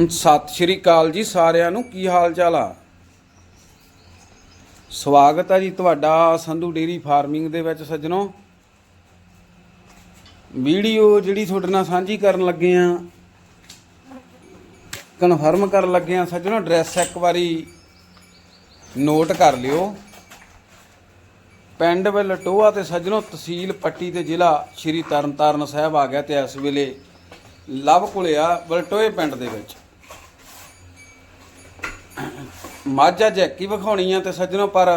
ਸਤਿ ਸ਼੍ਰੀ ਅਕਾਲ ਜੀ ਸਾਰਿਆਂ ਨੂੰ, ਕੀ ਹਾਲ ਚਾਲ ਆ? ਸਵਾਗਤ ਹੈ ਜੀ ਤੁਹਾਡਾ ਸੰਧੂ ਡੇਰੀ ਫਾਰਮਿੰਗ ਦੇ ਵਿੱਚ ਸੱਜਣੋ। ਵੀਡੀਓ ਜਿਹੜੀ ਤੁਹਾਡੇ ਨਾਲ ਸਾਂਝੀ ਕਰਨ ਲੱਗੇ ਆ ਕਨਫਰਮ ਕਰਨ ਲੱਗੇ ਆ ਸੱਜਣੋ ਐਡਰੈਸ ਇੱਕ ਵਾਰੀ ਨੋਟ ਕਰ ਲਿਓ। ਪਿੰਡ ਵਲਟੋਆ ਤੇ ਸੱਜਣੋ, ਤਹਿਸੀਲ ਪੱਟੀ ਤੇ ਜ਼ਿਲ੍ਹਾ ਸ਼੍ਰੀ ਤਰਨਤਾਰਨ ਸਾਹਿਬ ਆ ਗਿਆ ਤੇ ਇਸ ਵੇਲੇ ਲਵ ਕੋਲੇ ਆ ਵਲਟੋਏ ਪਿੰਡ ਦੇ ਵਿੱਚ। ਮਾਝਾ ਜੈਕੀ ਵਿਖਾਉਣੀ ਆ ਤੇ ਸੱਜਣੋ, ਪਰ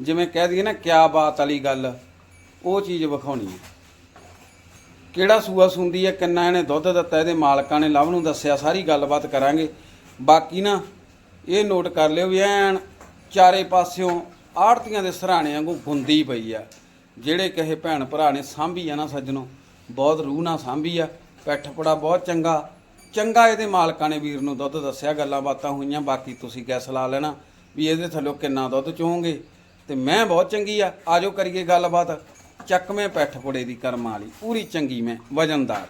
ਜਿਵੇਂ ਕਹਿ ਦਈਏ ਨਾ, ਕਿਆ ਬਾਤ ਵਾਲੀ ਗੱਲ, ਉਹ ਚੀਜ਼ ਵਿਖਾਉਣੀ ਆ। ਕਿਹੜਾ ਸੂਆ ਸੁੰਦੀ ਆ, ਕਿੰਨਾ ਇਹਨੇ ਦੁੱਧ ਦਿੱਤਾ, ਇਹਦੇ ਮਾਲਕਾਂ ਨੇ ਲਵ ਨੂੰ ਦੱਸਿਆ, ਸਾਰੀ ਗੱਲਬਾਤ ਕਰਾਂਗੇ। ਬਾਕੀ ਨਾ, ਇਹ ਨੋਟ ਕਰ ਲਿਓ ਵੀ ਐਨ ਚਾਰੇ ਪਾਸਿਓਂ ਆੜਤੀਆਂ ਦੇ ਸਰਾਣੇ ਵਾਂਗੂ ਗੁੰਦੀ ਪਈ ਆ। ਜਿਹੜੇ ਕਹੇ ਭੈਣ ਭਰਾ ਨੇ ਸਾਂਭੀ ਆ ਨਾ ਸੱਜਣੋ, ਬਹੁਤ ਰੂਹ ਨਾਲ ਸਾਂਭੀ ਆ ਪੈਠਪੜਾ ਬਹੁਤ ਚੰਗਾ ਚੰਗਾ ਇਹਦੇ ਮਾਲਕਾਂ ਨੇ ਵੀਰ ਨੂੰ ਦੁੱਧ ਦੱਸਿਆ ਗੱਲਾਂ ਬਾਤਾਂ ਹੋਈਆਂ ਬਾਕੀ ਤੁਸੀਂ ਗੈਸ ਲਾ ਲੈਣਾ ਵੀ ਇਹਦੇ ਥੱਲੋਂ ਕਿੰਨਾ ਦੁੱਧ ਚੋਗੇ। ਤੇ ਮੈਂ ਬਹੁਤ ਚੰਗੀ ਆ ਆਜੋ ਕਰੀਏ ਗੱਲਬਾਤ। ਚੱਕਵੇਂ ਪੈਠਪੜੇ ਦੀ ਕਰਮਾਂ ਵਾਲੀ ਪੂਰੀ ਚੰਗੀ ਮੈਂ ਵਜਨਦਾਰ।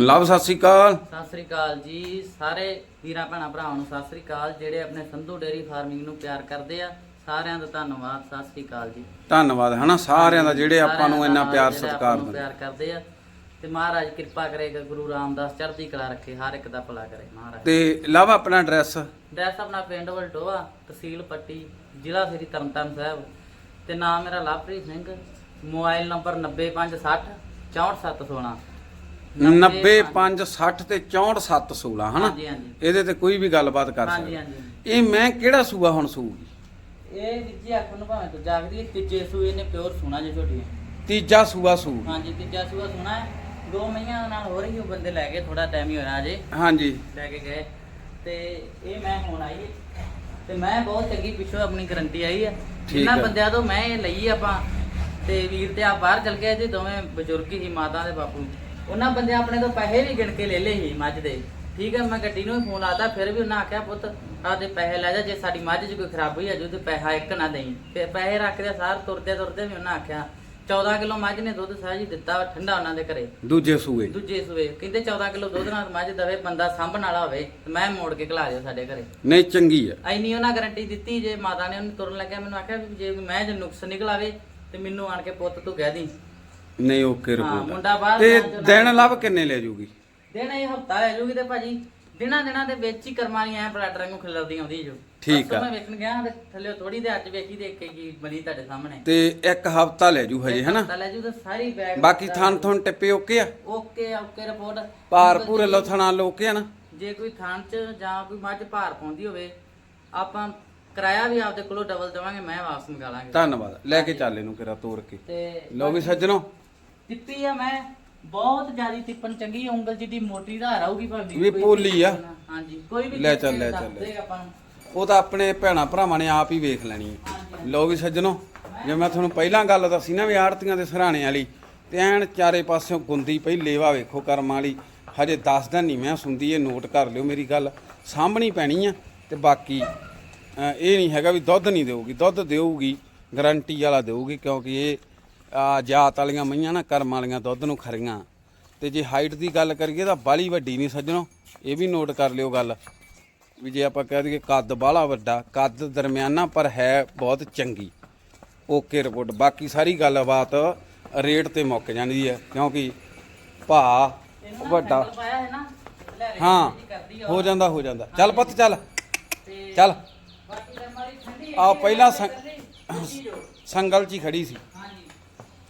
ਲਵ ਸਤਿ ਸ੍ਰੀ ਅਕਾਲ। ਸਤਿ ਸ੍ਰੀ ਅਕਾਲ ਜੀ ਸਾਰੇ ਵੀਰਾਂ ਭੈਣਾਂ ਭਰਾਵਾਂ ਨੂੰ ਸਤਿ ਸ੍ਰੀ ਅਕਾਲ ਜਿਹੜੇ ਆਪਣੇ ਸੰਧੂ ਡੇਰੀ ਫਾਰਮਿੰਗ ਨੂੰ ਪਿਆਰ ਕਰਦੇ ਆ ਸਾਰਿਆਂ ਦਾ ਧੰਨਵਾਦ ਸਤਿ ਸ੍ਰੀ ਅਕਾਲ ਜੀ। ਧੰਨਵਾਦ ਹਨਾ? ਸਾਰਿਆਂ ਦਾ ਜਿਹੜੇ ਆਪਾਂ ਨੂੰ ਇੰਨਾ ਪਿਆਰ ਸਤਿਕਾਰ ਦਿੰਦੇ। ਪਿਆਰ ਕਰਦੇ ਆ। ਤੇ ਮਹਾਰਾਜ ਕਿਰਪਾ ਕਰੇਗਾ ਗੁਰੂ ਰਾਮਦਾਸ ਚੜ੍ਹਦੀ ਕਲਾ ਰੱਖੇ ਹਰ ਇੱਕ ਦਾ ਭਲਾ ਕਰੇ ਮਹਾਰਾਜ। ਤੇ ਲਵ ਆਪਣਾ ਐਡਰੈਸ ਡਰੈਸ ਆਪਣਾ ਪਿੰਡ ਵਲਟੋਆ ਤਹਿਸੀਲ ਪੱਟੀ ਜ਼ਿਲ੍ਹਾ ਸ੍ਰੀ ਤਰਨਤਾਰਨ ਸਾਹਿਬ। ਤੇ ਨਾਮ ਮੇਰਾ ਲਵਪ੍ਰੀਤ ਸਿੰਘ ਮੋਬਾਈਲ ਨੰਬਰ 90560 64716 90560 ਤੇ 64716 ਹਨਾ? ਹਾਂਜੀ ਹਾਂਜੀ। ਇਹਦੇ ਤੇ ਕੋਈ ਵੀ ਗੱਲਬਾਤ ਕਰ ਹਾਂਜੀ ਸਕਦਾ। ਹਾਂਜੀ ਇਹ ਮੈਂ ਕਿਹੜਾ ਸੂਆ ਹੁਣ ਸੂਗੀ ਇਹ ਵਿੱਚੇ ਆਖਣ ਨੂੰ ਭਾਵੇਂ ਤੂੰ ਜਾਗਦੀ ਹੈ ਤੀਜੇ ਸੂਏ ਨੇ ਪਿਓਰ ਸੋਨਾ ਜੇ ਝੋਟੀ ਤੀਜਾ ਸੂਆ ਸੂ। ਹਾਂਜੀ ਤੀਜਾ ਸੂਆ ਸੋਨਾ ਹੈ। ਦੋ ਮਹੀਆਂ ਨਾਲ ਹੋ ਰਹੀ ਉਹ ਬੰਦੇ ਲੈ ਕੇ ਥੋੜਾ ਟਾਈਮ ਹੀ ਹੋਇਆ ਅਜੇ ਹਾਂਜੀ। ਲੈ ਕੇ ਗਏ। ਤੇ ਇਹ ਮੈਂ ਹੁਣ ਆਈ ਹੈ ਤੇ ਮੈਂ ਬਹੁਤ ਚੰਗੀ ਪਿੱਛੋਂ ਆਪਣੀ ਗਰੰਟੀ ਆਈ ਹੈ ਠੀਕ ਇਹਨਾਂ ਹੈ। ਬੰਦਿਆਂ ਤੋਂ ਮੈਂ ਇਹ ਲਈ ਆਪਾਂ। ਤੇ ਵੀਰ ਤੇ ਆ ਬਾਹਰ ਚਲ ਗਏ ਜੀ ਦੋਵੇਂ ਬਜ਼ੁਰਗ ਹੀ ਮਾਤਾ ਦੇ ਬਾਪੂ। ਉਹਨਾਂ ਬੰਦਿਆਂ ਆਪਣੇ ਤੋਂ ਪੈਸੇ ਵੀ ਗਿਣ ਕੇ ਲੈ ਲਏ ਸੀ ਮੱਝ ਦੇ। ਠੀਕ ਹੈ ਮੈਂ ਗੱਡੀ ਨੂੰ ਵੀ ਫੋਨ ਲਾਤਾ ਫਿਰ ਵੀ ਉਹਨਾਂ ਆਖਿਆ ਪੁੱਤ ਆਦੇ ਪੈਸੇ ਲੈ ਜਾ ਜੇ ਸਾਡੀ ਮੱਝ 'ਚ ਕੋਈ ਖਰਾਬੀ ਆ ਜੂ ਤੇ ਪੈਸਾ ਇੱਕ ਨਾ ਦੇਈ। ਤੇ ਪੈਸੇ ਰੱਖਦੇ ਸਾਰ ਤੁਰਦੇ ਤੁਰਦੇ ਵੀ ਉਹਨਾਂ ਆਖਿਆ 14 ਕਿਲੋ ਮੱਝ ਨੇ ਦੁੱਧ ਸਾਜੀ ਦਿੱਤਾ ਵਾ ਠੰਡਾ ਉਹਨਾਂ ਦੇ ਘਰੇ। ਦੂਜੇ ਸੂਏ। ਦੂਜੇ ਸੂਏ। ਕਹਿੰਦੇ 14 ਕਿਲੋ ਦੁੱਧ ਨਾਲ ਮੱਝ ਦਵੇ ਬੰਦਾ ਸਾਂਭਣ ਵਾਲਾ ਹੋਵੇ ਤੇ ਮੈਂ ਮੋੜ ਕੇ ਖਿਲਾ ਦਿਓ ਸਾਡੇ ਘਰੇ। ਨਹੀਂ ਚੰਗੀ ਆ। ਐਨੀ ਉਹਨਾਂ ਗਾਰੰਟੀ ਦਿੱਤੀ ਜੇ ਮਾਤਾ ਨੇ ਉਹਨੂੰ ਤੁਰਨ ਲੱਗਿਆ ਮੈਨੂੰ ਆਖਿਆ ਵੀ ਜੇ ਮੈਂ ਜੇ ਨੁਕਸ ਨਿਕਲ ਆਵੇ ਤੇ ਮੈਨੂੰ ਆਣ ਕੇ ਪੁੱਤ ਤੂੰ ਕਹਿ ਦੀ। ਨਹੀਂ ਓਕੇ ਹਾਂ, ਰਿਪੋਰਟ ਮੁੰਡਾ ਬਾਹਰ ਤੇ ਦਿਨ ਲਵ ਕਿੰਨੇ ਲੈ ਜੂਗੀ? ਦਿਨ ਇਹ ਹਫਤਾ ਲੈ ਜੂਗੀ ਤੇ ਭਾਜੀ ਦਿਨਾਂ ਦਿਨਾਂ ਦੇ ਵਿੱਚ ਹੀ ਕਰਮਾਂ ਵਾਲੀ ਐ ਪਲਾਟਰਾਂ ਨੂੰ ਖਿਲਰਦੀ ਆਉਂਦੀ ਜੋ। ਠੀਕ ਆ। ਮੈਂ ਵੇਖਣ ਗਿਆ ਤੇ ਥੱਲੇ ਥੋੜੀ ਦੇ ਅੱਜ ਵੇਖੀ ਦੇਖ ਕੇ ਕੀ ਬਣੀ ਤੁਹਾਡੇ ਸਾਹਮਣੇ। ਤੇ ਇੱਕ ਹਫਤਾ ਲੈ ਜੂ ਹਜੇ ਹਨਾ? ਹਫਤਾ ਲੈ ਜੂ ਤੇ ਸਾਰੀ ਬੈਗ ਬਾਕੀ ਥਣ ਥਣ ਟਿੱਪੇ ਓਕੇ ਆ? ਓਕੇ ਓਕੇ ਰਿਪੋਰਟ ਭਾਰ ਪੂਰੇ ਲਥਣਾ ਲੋਕੇ ਆ ਨਾ? ਜੇ ਕੋਈ ਥਾਂ 'ਚ ਜਾਂ ਕੋਈ ਮੱਝ ਭਾਰ ਪਾਉਂਦੀ ਹੋਵੇ ਆਪਾਂ ਕਿਰਾਇਆ ਵੀ ਆਪਦੇ ਕੋਲੋਂ ਡਬਲ ਦੇਵਾਂਗੇ ਮੈਂ ਵਾਪਸ ਮੰਗਾ ਲਾਂਗੇ ਧੰਨਵਾਦ। ਲੈ ਕੇ ਚੱਲ ਇਹਨੂੰ ਕਿਰਾ ਤੋਰ ਕੇ। ਤੇ ਲੋ ਵੀ ਸੱਜਣੋ। ਟਿੱਪੀ ਆ ਮੈਂ ਬਹੁਤ ਜ਼ਿਆਦੀ ਟਿੱਪਣ ਚੰਗੀ ਉਂਗਲ ਜਿੱਡੀ ਮੋਟੀ ਧਾਰ ਆਊਗੀ ਭਾਵੇਂ ਵੀ ਪੋਲੀ ਆ। ਹਾਂਜੀ ਕੋਈ ਵੀ ਲੈ ਚੱਲ, ਲੈ ਚੱਲ। ਦੇਗਾ ਆਪਾਂ ਨੂੰ। ਉਹ ਤਾਂ ਆਪਣੇ ਭੈਣਾ ਭਰਾਵਾਂ ਨੇ ਆਪ ਹੀ ਵੇਖ ਲੈਣੀ ਹੈ। ਹਾਂਜੀ ਲੋ ਵੀ ਸੱਜਣੋ, ਜੇ ਮੈਂ ਤੁਹਾਨੂੰ ਪਹਿਲਾਂ ਗੱਲ ਦੱਸੀ ਨਾ ਵੀ ਆੜਤੀਆਂ ਦੇ ਸਰਾਣੇ ਵਾਲੀ, ਤੇ ਐਨ ਚਾਰੇ ਪਾਸਿਓਂ ਗੁੰਦੀ ਪਈ, ਲੇਵਾ ਵੇਖੋ ਕਰਮਾਂ ਵਾਲੀ। ਹਜੇ 10 ਦਿਨ ਨਹੀਂ ਮੈਂ ਸੁਣਦੀ ਇਹ ਨੋਟ ਕਰ ਲਿਓ ਮੇਰੀ ਗੱਲ। ਸਾਂਭਣੀ ਪੈਣੀ ਆ, ਤੇ ਬਾਕੀ ਇਹ ਨਹੀਂ ਹੈਗਾ ਵੀ ਦੁੱਧ ਨਹੀਂ ਦੇਊਗੀ। ਦੁੱਧ ਦੇਊਗੀ ਗਾਰੰਟੀ ਵਾਲਾ ਦੇਊਗੀ, ਕਿਉਂਕਿ ਇਹ, ਆ ਜਾਤ ਵਾਲੀਆਂ ਮਈਆਂ ਨਾ, ਕਰਮਾਂ ਵਾਲੀਆਂ ਦੁੱਧ ਨੂੰ ਖਰੀਆਂ। ਤੇ ਜੇ ਹਾਈਟ ਦੀ ਗੱਲ ਕਰੀਏ ਤਾਂ ਬਾਲੀ ਵੱਡੀ ਨਹੀਂ ਸੱਜਣੋ। ਇਹ ਵੀ ਨੋਟ ਕਰ ਲਿਓ ਗੱਲ। ਵੀ ਜੇ ਆਪਾਂ ਕਹਿ ਦਈਏ ਕੱਦ ਬਾਹਲਾ ਵੱਡਾ ਕੱਦ ਦਰਮਿਆਨਾ ਪਰ ਹੈ ਬਹੁਤ ਚੰਗੀ। ਓਕੇ ਰਿਪੋਰਟ ਬਾਕੀ ਸਾਰੀ ਗੱਲਬਾਤ ਰੇਟ ਤੇ ਮੁੱਕ ਜਾਂਦੀ ਹੈ ਕਿਉਂਕਿ ਭਾ ਵੱਡਾ। ਹੈ ਹਾਂ ਜੀ ਜਾਂਦਾ ਹੋ ਜਾਂਦਾ। ਚੱਲ ਪੁੱਤ ਚੱਲ। ਚੱਲ। ਆ ਪਹਿਲਾਂ ਜੋ। ਸੰਗਲ 'ਚ ਹੀ ਖੜੀ ਸੀ। ਹਾਂਜੀ।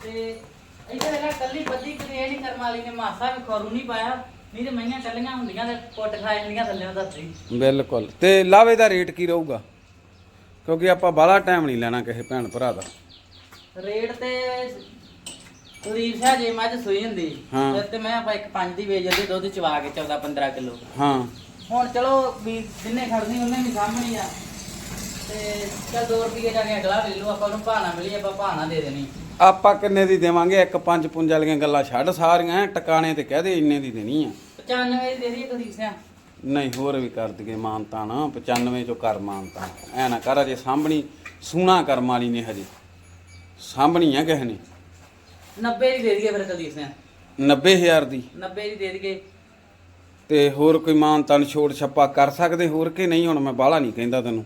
ਤੇ ਇੱਥੇ ਹੈਗਾ ਕੱਲੀ ਬੱਦੀ ਕਿਤੇ ਇਹ ਨਹੀਂ ਕਰਮ ਵਾਲੀ ਨੇ ਮਾਸਾ ਵੀ ਖਰੂ ਨਹੀਂ ਪਾਇਆ। ਨਹੀਂ ਤੇ ਮਈਆਂ ਕੱਲੀਆਂ ਹੁੰਦੀਆਂ ਤੇ ਕੁੱਟ ਖਾ ਜਾਂਦੀਆਂ ਥੱਲੇ ਦੱਸੀ ਬਿਲਕੁਲ। ਤੇ ਲਾਵੇ ਦਾ ਰੇਟ ਕੀ ਰਹੂਗਾ? ਕਿਉਂਕਿ ਆਪਾਂ ਬਾਹਲਾ ਟਾਈਮ ਨਹੀਂ ਲੈਣਾ ਕਿਸੇ ਭੈਣ ਭਰਾ ਦਾ। ਰੇਟ ਤੇ ਕੁਲਦੀਪ ਸ਼ਾਹ ਜੇ ਮੱਝ ਸੂਈ ਹੁੰਦੀ। ਹਾਂ। ਤੇ ਮੈਂ ਆਪਾਂ ਇੱਕ ਪੰਜ ਦੀ ਵੇਚ ਜਾਂਦੀ ਦੁੱਧ ਚਵਾ ਕੇ 14 15 ਕਿਲੋ। ਹਾਂ। ਹੁਣ ਚਲੋ ਵੀ ਜਿੰਨੇ ਖੜਨੀ ਉਹਨੇ ਵੀ ਸਾਹਮਣੇ ਆ। ਤੇ ਚਲ 2 ਰੁਪਏ ਜਾ ਕੇ ਅਗਲਾ ਲੈ ਲਓ ਆਪਾਂ ਨੂੰ ਭਾਣਾ ਮਿਲੀ ਆਪਾਂ ਭਾਣਾ ਦੇ ਦੇਣੀ। ਆਪਾਂ ਕਿੰਨੇ ਦੀ ਦੇਵਾਂਗੇ? ਇੱਕ ਪੰਜ ਪੁੰਜ ਵਾਲੀਆਂ ਗੱਲਾਂ ਛੱਡ ਸਾਰੀਆਂ ਟਿਕਾਣੇ ਤੇ ਕਹਦੇ ਇੰਨੇ ਦੀ ਦੇਣੀ ਆ। 95 ਦੀ ਦੇ ਸਿੰਘ ਨਹੀਂ ਹੋਰ ਵੀ ਕਰ ਦਈਏ ਮਾਨਤਾ ਨਾ 95 ਚੋਂ ਕਰ ਮਾਨਤਾ ਐ ਨਾ ਕਰ ਅਜੇ ਸਾਂਭਣੀ ਸੂਣਾ ਕਰਮ ਵਾਲੀ ਨੇ ਹਜੇ। ਸਾਂਭਣੀ ਆ ਕਿਸੇ ਨੇ। 90 ਦੀ ਦੇ ਦਈਏ ਫਿਰ ਕੁਲਦੀਪ ਸਿੰਘ 90000 ਦੀ। 90 ਦੀ ਦੇ ਦਈਏ। ਤੇ ਹੋਰ ਕੋਈ ਮਾਨ ਤਨ ਛੋੜ ਛੱਪਾ ਕਰ ਸਕਦੇ? ਹੋਰ ਕਿ ਨਹੀਂ? ਹੁਣ ਮੈਂ ਬਾਹਲਾ ਨਹੀਂ ਕਹਿੰਦਾ ਤੈਨੂੰ।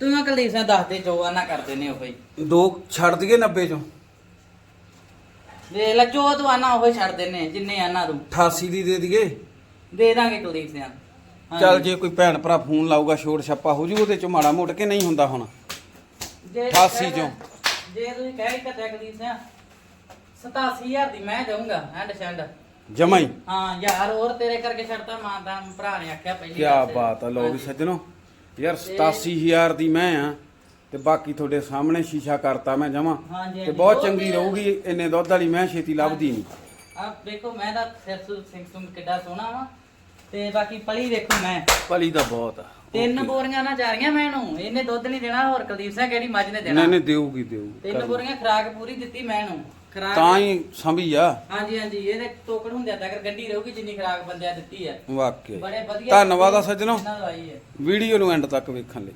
ਤੂੰ ਮੈਂ ਕੁਲਦੀਪ ਸਿੰਘ ਦੱਸ ਦੇ ਜੋ ਆਨਾ ਕਰਦੇ ਨੇ ਉਹ ਹੀ। ਦੋ ਛੱਡ ਦਈਏ 90 ਚੋਂ। ਵੇਖ ਲੈ ਜੋ ਤੂੰ ਆਨਾ ਉਹ ਹੀ ਛੱਡਦੇ ਨੇ ਜਿੰਨੇ ਆਨਾ ਤੂੰ। 88 ਦੀ ਦੇ ਦਈਏ। ਦੇ ਦਾਂਗੇ ਹਾਂਜੀ। ਚੱਲ ਜੇ ਕੋਈ ਭੈਣ ਭਰਾ ਫੋਨ ਲਾਊਗਾ ਛੋੜ ਛੱਪਾ ਹੋ ਜੂ ਉਹਦੇ ਚ ਮਾੜਾ ਮੋੜ ਕੇ ਨਹੀਂ ਹੁੰਦਾ ਹੁਣ? ਜੇ 88 ਚੋਂ। ਜੇ ਤੁਸੀਂ ਕਹਿ ਕੇ ਕੁਲਦੀਪ ਸਿੰਘ 87000 ਦੀ ਮੈਂ ਦਊਂਗਾ ਹੈਂਡ ਸ਼ੈਂਡ ਜਮਾ ਹੀ। ਯਾਰ ਹੋਰ ਤੇਰੇ ਕਰਕੇ ਛੱਡਤਾ ਮਾਂ ਦਾ ਭਰਾ ਨੇ ਆਖਿਆ ਪਹਿਲੀ ਕੀ ਗੱਲ ਤੇ। ਬਾਤ ਆ ਲੋ ਵੀ। ਸੱਜਣੋ। ਯਾਰ 87000 ਦੀ ਮੈਂ ਆ ਤੇ ਬਾਕੀ ਤੁਹਾਡੇ ਸਾਹਮਣੇ ਸ਼ੀਸ਼ਾ ਕਰਤਾ ਮੈਂ ਜਮਾ ਹਾਂਜੀ, ਤੇ। ਬਹੁਤ ਚੰਗੀ ਰਹੂਗੀ ਇੰਨੇ ਦੁੱਧ ਵਾਲੀ ਮੈਂ ਛੇਤੀ ਲੱਭਦੀ ਨਹੀਂ। ਆ ਦੇਖੋ ਮੈਂ ਦਾ ਸਿਰ ਸੁਰ ਸਿੰਘ ਸੁਮ ਕਿੱਡਾ ਸੋਹਣਾ ਵਾ। ਤੇ ਬਾਕੀ ਪਲੀ ਦੇਖੋ ਮੈਂ। ਭਲੀ ਦਾ ਬਹੁਤ ਆ। ਤਿੰਨ ਬੋਰੀਆਂ ਨਾ ਜਾ ਰਹੀਆਂ ਮੈਨੂੰ ਇਹਨੇ। ਦੁੱਧ ਨਹੀਂ ਦੇਣਾ ਹੋਰ ਕੁਲਦੀਪ ਸਿੰਘ ਕਿਹੜੀ ਮੱਝ ਨੇ ਦੇਣਾ। ਨਹੀਂ ਨਹੀਂ ਦੇਊਗੀ ਦੇਊਗੀ। ਤਿੰਨ ਕਰ- ਬੋਰੀਆਂ ਖਰਾਕ ਪੂਰੀ ਦਿੱਤੀ ਮੈਨੂੰ ਖਰਾਕ ਤਾਂ ਹੀ ਸੰਭੀ ਆ। ਹਾਂਜੀ ਹਾਂਜੀ ਇਹਦੇ ਟੋਕਣ ਹੁੰਦਿਆ ਤੱਕ ਗੱਡੀ ਰਹੂਗੀ ਜਿੰਨੀ ਖਰਾਕ ਬੰਦਿਆਂ ਦਿੱਤੀ ਹੈ ਵਾਕਿਆ ਬੜੇ ਵਧੀਆ ਧੰਨਵਾਦ ਆ ਸੱਜਣੋ। ਇਹਨਾਂ ਦਵਾਈ ਹੈ ਵੀਡੀਓ ਨੂੰ ਐਂਡ ਤੱਕ ਵੇਖਣ ਲਈ।